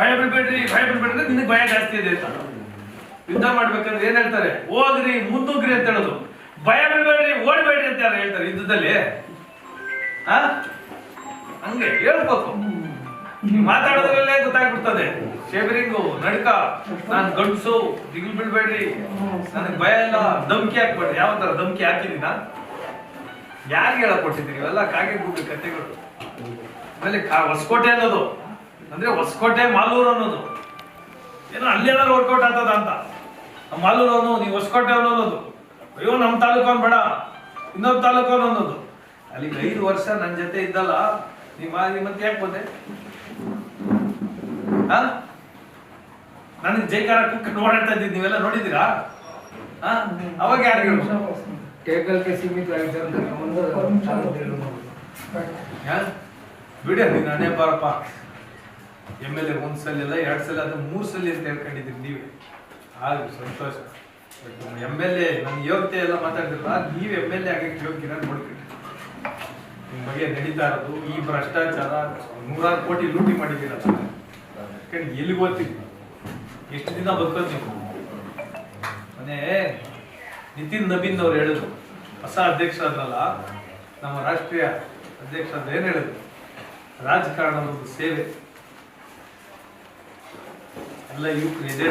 ಭಯ ಬಿಡ್ಬೇಡ್ರಿ ಭಯ ಬಿಡ್ಬೇಡ್ರಿ ನಿನಗೆ ಭಯ ಜಾಸ್ತಿ ಇದೆ ಅಂತ. ಯುದ್ಧ ಮಾಡ್ಬೇಕಂದ್ರೆ ಏನ್ ಹೇಳ್ತಾರೆ? ಹೋಗ್ರಿ ಮುಂದುಗ್ರಿ ಅಂತ ಹೇಳೋದು. ಭಯ ಬಿಡ್ಬೇಡ್ರಿ ಓಡ್ಬೇಡ್ರಿ ಅಂತ ಯಾರು ಹೇಳ್ತಾರೆ ಯುದ್ಧದಲ್ಲಿ? ಆ? ಹಂಗೆ ಹೇಳ್ಬೇಕು. ಮಾತಾಡೋದ್ರಲ್ಲೇ ಗೊತ್ತಾಗ್ಬಿಡ್ತದೆ. ಶೇಬರಿಂಗು ನಡ್ಕ ನಾನ್ ಗಂಡ್ಸು ದಿಗಿಲ್ ಬಿಡ್ಬೇಡ್ರಿ. ನನಗೆ ಭಯ ಇಲ್ಲ ಧಮ್ಕಿ ಹಾಕ್ಬೇಡ್ರಿ. ಯಾವ ತರ ಧಮ್ಕಿ ಹಾಕಿದೀನ ಯಾರಿಗೆ ಹೇಳಕ್ ಕೊಟ್ಟಿದ್ದೀನಿ ಇವೆಲ್ಲ ಕಾಗೆ ಗುಡ್ಡು ಕಥೆಗಳು ಆಮೇಲೆ ಹೊಸಕೋಟೆ ಅನ್ನೋದು. ಅಂದ್ರೆ ಹೊಸಕೋಟೆ ಮಾಲೂರು ಅನ್ನೋದು. ಏನೋ ಅಲ್ಲೆಲ್ಲ ವರ್ಕೌಟ್ ಆಗ್ತದ ಅಂತ. ಮಾಲೂರು ಅವನು ನೀವು ಹೊಸಕೋಟೆ ಅನ್ನೋದು. ಅಯ್ಯೋ ನಮ್ಮ ತಾಲೂಕು ಬೇಡ. ಇನ್ನೊಂದು ತಾಲೂಕು ಅನ್ನೋದು. ಅಲ್ಲಿಗೆ ಐದು ವರ್ಷ ನನ್ನ ಜೊತೆ ಇದ್ದಲ್ಲ. ನಿಮ್ಮ ಮತ್ತೆ ಯಾಕೆ ಬಂದೆ? ಆ? ನನಗೆ ಜೈಕಾರ ಕುಕ್ ಓಡಾಡ್ತಾ ಇದ್ದೀನಿ ನೀವೆಲ್ಲ ನೋಡಿದ್ದೀರಾ? ಅವಾಗ ಯಾರು ಹೇಳು? ಟೇಕಲ್ಗೆ ಯಾ? ಬಿಡಿ ನೀನು ಅನೇ ಬಾರಪ್ಪ ಎಂ ಎಲ್ ಎ ಒಂದು ಸಲ ಇಲ್ಲ, ಎರಡು ಸಲ ಅದು ಮೂರು ಸಲ ಅಂತ ಹೇಳ್ಕೊಂಡಿದ್ದೀರಿ ನೀವೇ. ಆದ್ರೆ ಸಂತೋಷ. ಎಂ ಎಲ್ ಎ ನನ್ನ ಯೋಗ್ಯತೆ ಎಲ್ಲ ಮಾತಾಡ್ತಿರಲ್ಲ ನೀವು ಎಂ ಎಲ್ ಎ ಆಗಕ್ಕೆ ಯೋಗ್ಯರ ನೋಡ್ಬಿಟ್ಟು ನಿಮ್ಮ ಬಗ್ಗೆ ನಡೀತಾ ಇರೋದು, ಈ ಭ್ರಷ್ಟಾಚಾರ ನೂರಾರು ಕೋಟಿ ಲೂಟಿ ಮಾಡಿದ್ದೀರಲ್ಲ ಯಾಕಂದ್ರೆ ಎಲ್ಲಿಗೆ ಓದ್ತೀವಿ ಎಷ್ಟು ದಿನ ಬದುಕೋದು ನೀವು ಮನೆ, ನಿತಿನ್ ನಬೀನ್ ಅವ್ರು ಹೇಳಿದ್ರು. ಹೊಸ ಅಧ್ಯಕ್ಷರಾದ್ರಲ್ಲ ನಮ್ಮ ರಾಷ್ಟ್ರೀಯ ಅಧ್ಯಕ್ಷ ಅಂತ ಏನು ಹೇಳಿದ್ರು? ರಾಜಕಾರಣದ ಒಂದು ಸೇವೆ. ಯುವಕರು ಇದೆ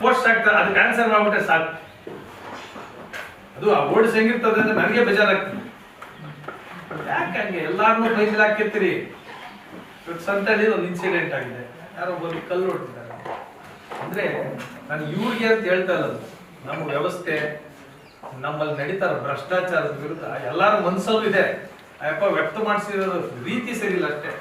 ಪೋಸ್ಟ್ ಆಗ್ತಾರೆ ಅದಕ್ಕೆ ಆನ್ಸರ್ ಮಾಡ್ಬಿಟ್ರೆ ಸಾಕು. ಅದು ಆ ಬೋರ್ಡ್ ಹೆಂಗಿರ್ತದೆ ಅಂದ್ರೆ ನನಗೆ ಬೇಜಾರಾಗ್ತದೆ. ಯಾಕೆ ಹಂಗೆ? ಎಲ್ಲಾರನ್ನೂ ಬೈದಿಲ್ ಹಾಕಿರ್ತೀರಿ ಸಂತಳ್ಳಿ ಒಂದು ಇನ್ಸಿಡೆಂಟ್ ಆಗಿದೆ. ಯಾರೋ ಬಂದು ಕಲ್ಲು ಹೊಡ್ತಿದ್ದಾರೆ. ಅಂದ್ರೆ ನಾನು ಇವ್ರಿಗೆ ಅಂತ ಹೇಳ್ತಾ ಇಲ್ಲ. ನಮ್ಮ ವ್ಯವಸ್ಥೆ, ನಮ್ಮಲ್ಲಿ ನಡೀತಾರ ಭ್ರಷ್ಟಾಚಾರದ ವಿರುದ್ಧ ಎಲ್ಲಾರ ಮನಸ್ಸಲ್ಲೂ ಇದೆ. ಅಯ್ಯಪ್ಪ ವ್ಯಕ್ತ ಮಾಡಿಸಿರೋ ರೀತಿ ಸರಿಯಿಲ್ಲ ಅಷ್ಟೇ.